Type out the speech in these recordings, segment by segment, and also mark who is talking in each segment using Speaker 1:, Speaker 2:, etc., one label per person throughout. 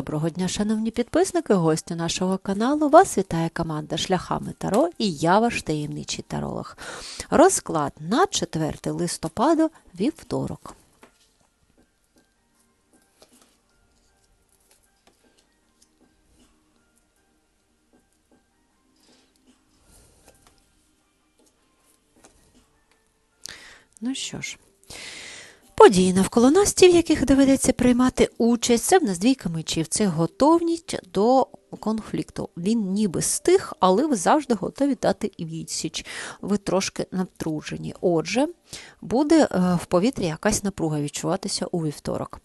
Speaker 1: Доброго дня, шановні підписники, гості нашого каналу. Вас вітає команда Шляхами Таро і я ваш таємничий таролог. Розклад на 4 листопада вівторок. Ну що ж, Події навколо нас, ті, в яких доведеться приймати участь, це в нас двійка мечів. Це готовність до конфлікту. Він ніби стих, але ви завжди готові дати відсіч. Ви трошки напружені. Отже, буде е, в повітрі якась напруга відчуватися у вівторок.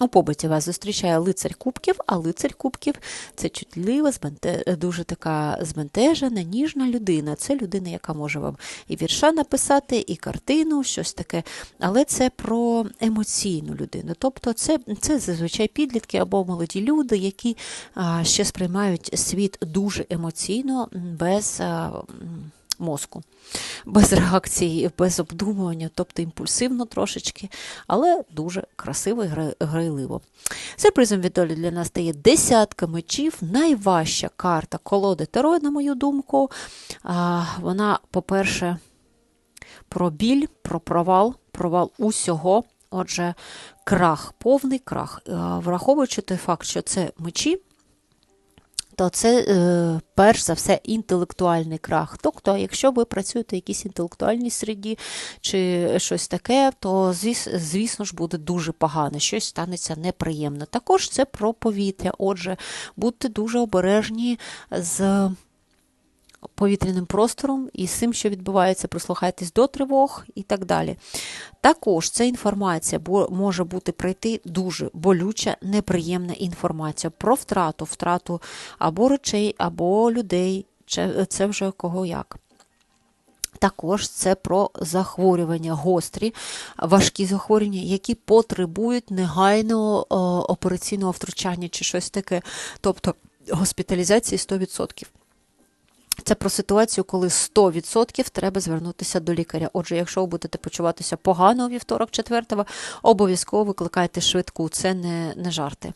Speaker 1: У побуті вас зустрічає лицар кубків, а лицар кубків це чутлива, збенте- дуже така збентежена, ніжна людина. Це людина, яка може вам і вірша написати, і картину, щось таке. Але це про емоційну людину. Тобто, це, це зазвичай підлітки або молоді люди, які ще сприймають світ дуже емоційно, без. Мозку, без реакції, без обдумування, тобто імпульсивно трошечки, але дуже красиво і гра- грайливо. Сюрпризом від долі для нас стає десятка мечів, найважча карта колоди Таро, на мою думку. Вона, по-перше, про біль, про провал, провал усього. Отже, крах, повний крах. Враховуючи той факт, що це мечі, то це е, перш за все інтелектуальний крах. Тобто, якщо ви працюєте в якійсь інтелектуальній середі чи щось таке, то звіс, звісно ж буде дуже погано, щось станеться неприємно. Також це про повітря. Отже, будьте дуже обережні з повітряним простором і з цим, що відбувається, прислухайтесь до тривог і так далі. Також ця інформація може бути прийти дуже болюча, неприємна інформація про втрату, втрату або речей, або людей. Це- Це вже кого як. Також це про захворювання гострі, важкі захворювання, які потребують негайного е, операційного втручання чи щось таке, тобто госпіталізації 100%. Це про ситуацію, коли 100% треба звернутися до лікаря. Отже, якщо ви будете почуватися погано у вівторок, четвертого, обов'язково викликайте швидку. Це не, не жарти.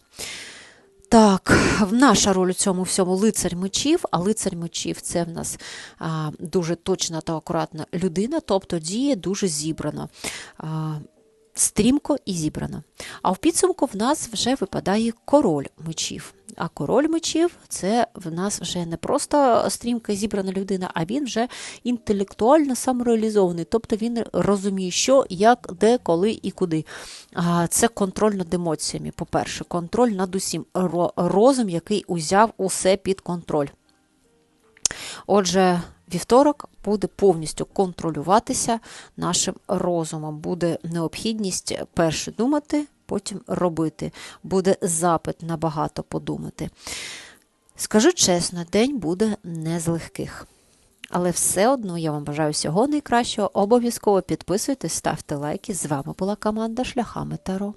Speaker 1: Так, наша роль у цьому всьому лицар мечів, а лицар мечів це в нас а, дуже точна та акуратна людина, тобто діє дуже зібрано. А, Стрімко і зібрано. А в підсумку в нас вже випадає король мечів. А король мечів це в нас вже не просто стрімка зібрана людина, а він вже інтелектуально самореалізований. Тобто він розуміє, що, як, де, коли і куди. Це контроль над емоціями. По-перше, контроль над усім. Розум, який узяв усе під контроль. Отже, вівторок буде повністю контролюватися нашим розумом. Буде необхідність перше думати, потім робити. Буде запит набагато подумати. Скажу чесно, день буде не з легких. Але все одно я вам бажаю всього найкращого. Обов'язково підписуйтесь, ставте лайки. З вами була команда Шляхами Таро.